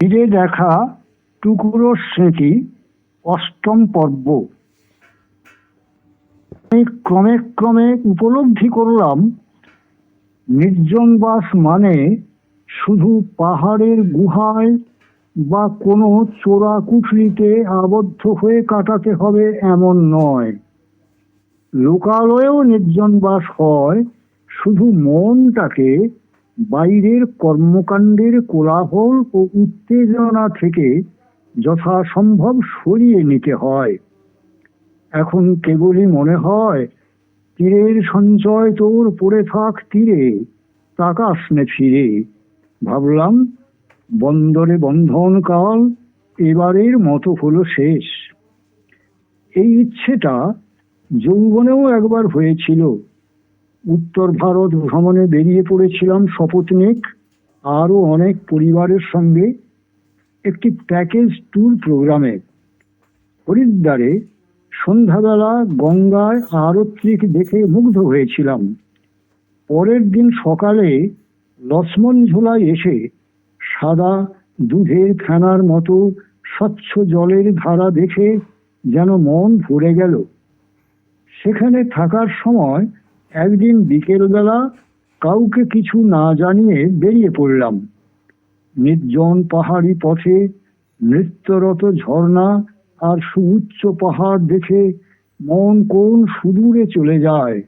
ফিরে দেখা টুকরো স্মৃতি অষ্টম পর্ব। আমি ক্রমে ক্রমে উপলব্ধি করলাম নির্জনবাস মানে শুধু পাহাড়ের গুহায় বা কোনো চোরা কুঠরিতে আবদ্ধ হয়ে কাটাতে হবে এমন নয়। লোকালয়েও নির্জনবাস হয়, শুধু মনটাকে বাইরের কর্মকাণ্ডের কোলাহল ও উত্তেজনা থেকে যথাসম্ভব সরিয়ে নিতে হয়। এখন কেবলই মনে হয়, তীরের সঞ্চয় তোর পড়ে থাক তীরে, তাকাস নে ফিরে। ভাবলাম, বন্দরে বন্ধন কাল, এবারের মতো হলো শেষ। এই ইচ্ছেটা যৌবনেও একবার হয়েছিল। উত্তর ভারত ভ্রমণে বেরিয়ে পড়েছিলাম শপথনিক আরও অনেক পরিবারের সঙ্গে একটি প্যাকেজ ট্যুর প্রোগ্রামে হরিদ্বারে সন্ধ্যাবেলা গঙ্গায় আরত্রিক দেখে মুগ্ধ হয়েছিলাম। পরের দিন সকালে লক্ষ্মণ ঝোলায় এসে সাদা দুধের ফেনার মতো স্বচ্ছ জলের ধারা দেখে যেন মন ভরে গেল। সেখানে থাকার সময় একদিন বিকেলবেলা কাউকে কিছু না জানিয়ে বেরিয়ে পড়লাম। নির্জন পাহাড়ি পথে নৃত্যরত ঝর্ণা আর সুউচ্চ পাহাড় দেখে মন কোন সুদূরে চলে যায়।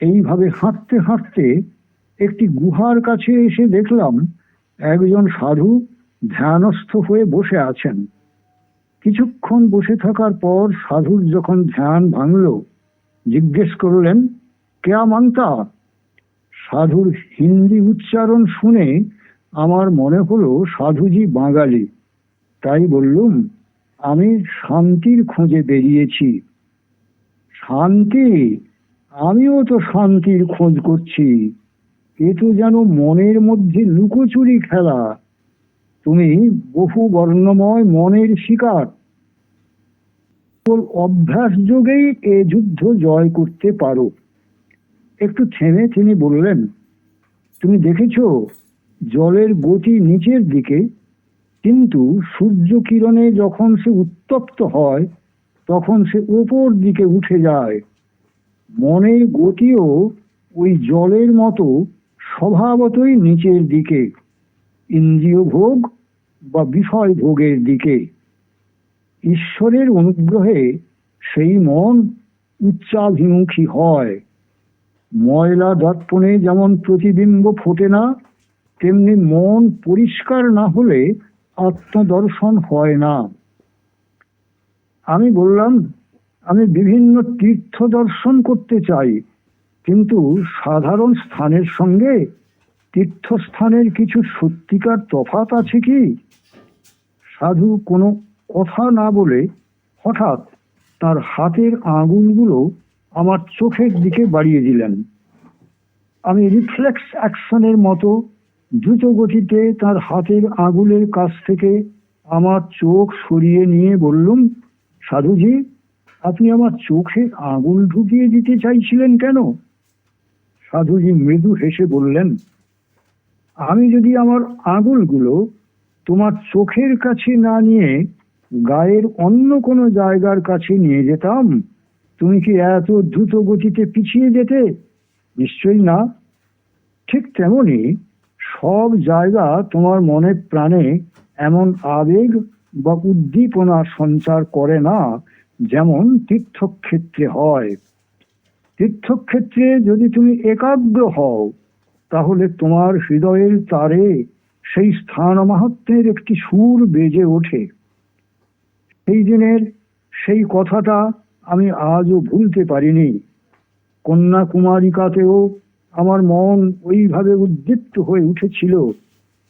এইভাবে হাঁটতে হাঁটতে একটি গুহার কাছে এসে দেখলাম একজন সাধু ধ্যানস্থ হয়ে বসে আছেন। কিছুক্ষণ বসে থাকার পর সাধুর যখন ধ্যান ভাঙল, জিজ্ঞেস করলেন কেয়া মানতা সাধুর হিন্দি উচ্চারণ শুনে আমার মনে হলো সাধুজি বাঙালি। তাই বললুম, আমি শান্তির খোঁজে বেরিয়েছি। শান্তি? আমিও তো শান্তির খোঁজ করছি। এ তো যেন মনের মধ্যে লুকোচুরি খেলা। তুমি বহু বর্ণময় মনের শিকার। অভ্যাস যোগেই এ যুদ্ধ জয় করতে পারো। একটু থেমে তিনি বললেন, তুমি দেখেছ, জলের গতি নিচের দিকে, কিন্তু সূর্য কিরণে যখন সে উত্তপ্ত হয়, তখন সে ওপর দিকে উঠে যায়। মনের গতিও ওই জলের মতো স্বভাবতই নিচের দিকে, ইন্দ্রিয় ভোগ বা বিষয় ভোগের দিকে। ঈশ্বরের অনুগ্রহে সেই মন উচ্চাভিমুখী হয়। ময়লা দর্পণে যেমন প্রতিবিম্ব ফোটে না, তেমনি মন পরিষ্কার না হলে আত্মদর্শন হয় না। আমি বললাম, আমি বিভিন্ন তীর্থ দর্শন করতে চাই, কিন্তু সাধারণ স্থানের সঙ্গে তীর্থস্থানের কিছু সত্যিকার তফাত আছে কি? সাধু কোনো কথা না বলে হঠাৎ তার হাতের আঙুলগুলো আমার চোখের দিকে বাড়িয়ে দিলেন। আমি রিফ্লেক্স অ্যাকশনের মতো দ্রুত গতিতে তার হাতের আঙুলের কাছ থেকে আমার চোখ সরিয়ে নিয়ে বললুম, সাধুজি, আপনি আমার চোখে আঙুল ঢুকিয়ে দিতে চাইছিলেন কেন? সাধুজি মৃদু হেসে বললেন, আমি যদি আমার আঙুলগুলো তোমার চোখের কাছে না নিয়ে গায়ের অন্য কোনো জায়গার কাছে নিয়ে যেতাম তুমি কি এত দ্রুত গতিতে পিছিয়ে যেতে? নিশ্চয়ই না। ঠিক তেমনি সব জায়গা তোমার মনে প্রাণে এমন আবেগ বা উদ্দীপনা সঞ্চার করে না যেমন তীর্থক্ষেত্রে হয়। তীর্থক্ষেত্রে যদি তুমি একাগ্র হও, তাহলে তোমার হৃদয়ের তারে সেই স্থান মাহাত্মের একটি সুর বেজে ওঠে। সেই দিনের সেই কথাটা আমি আজও ভুলতে পারিনি। কন্যাকুমারিকাতেও আমার মন ওইভাবে উদ্দীপ্ত হয়ে উঠেছিল।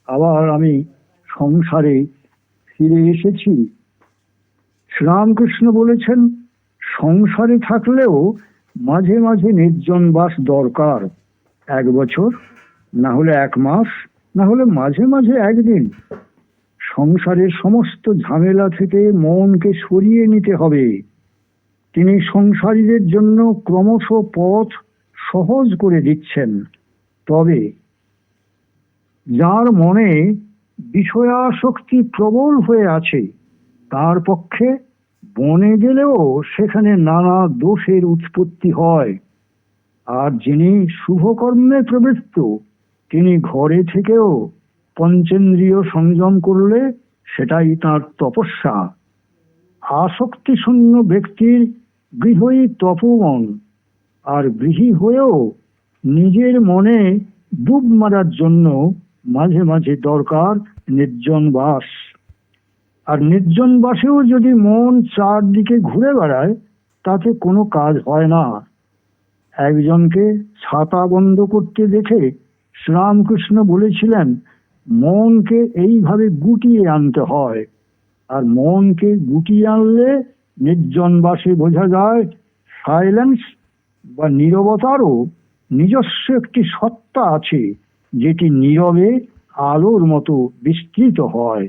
আবার আমি সংসারে ফিরে এসেছি। শ্রীরামকৃষ্ণ বলেছেন, সংসারে থাকলেও মাঝে মাঝে নির্জন বাস দরকার। এক বছর, না হলে এক মাস, না হলে মাঝে মাঝে একদিন। সংসারের সমস্ত ঝামেলা থেকে মনকে সরিয়ে নিতে হবে। তিনি সংসারীদের জন্য ক্রমশ পথ সহজ করে দিচ্ছেন। তবে যার মনে বিষয়াসক্তি প্রবল হয়ে আছে, তার পক্ষে বনে গেলেও সেখানে নানা দোষের উৎপত্তি হয়। আর যিনি শুভকর্মে প্রবৃত্ত, তিনি ঘরে থেকেও পঞ্চেন্দ্রিয় সংযম করলে সেটাই তার তপস্যা। আসক্তি শূন্য ব্যক্তির গৃহই তপবন, আর গৃহী হয়েও নিজের মনে ডুব মারার জন্য মাঝে মাঝে দরকার নির্জন বাস। আর নির্জন বাসেও যদি মন চারদিকে ঘুরে বেড়ায়, তাতে কোনো কাজ হয় না। একজনকে ছাতা বন্ধ করতে দেখে শ্রীরামকৃষ্ণ বলেছিলেন, মনকে এইভাবে গুটিয়ে আনতে হয়। আর মনকে গুটিয়ে আনলে নির্জন বাসে বোঝা যায় সাইলেন্স বা নীরবতারও নিজস্ব একটি সত্তা আছে, যেটি নীরবে আলোর মতো বিস্তৃত হয়।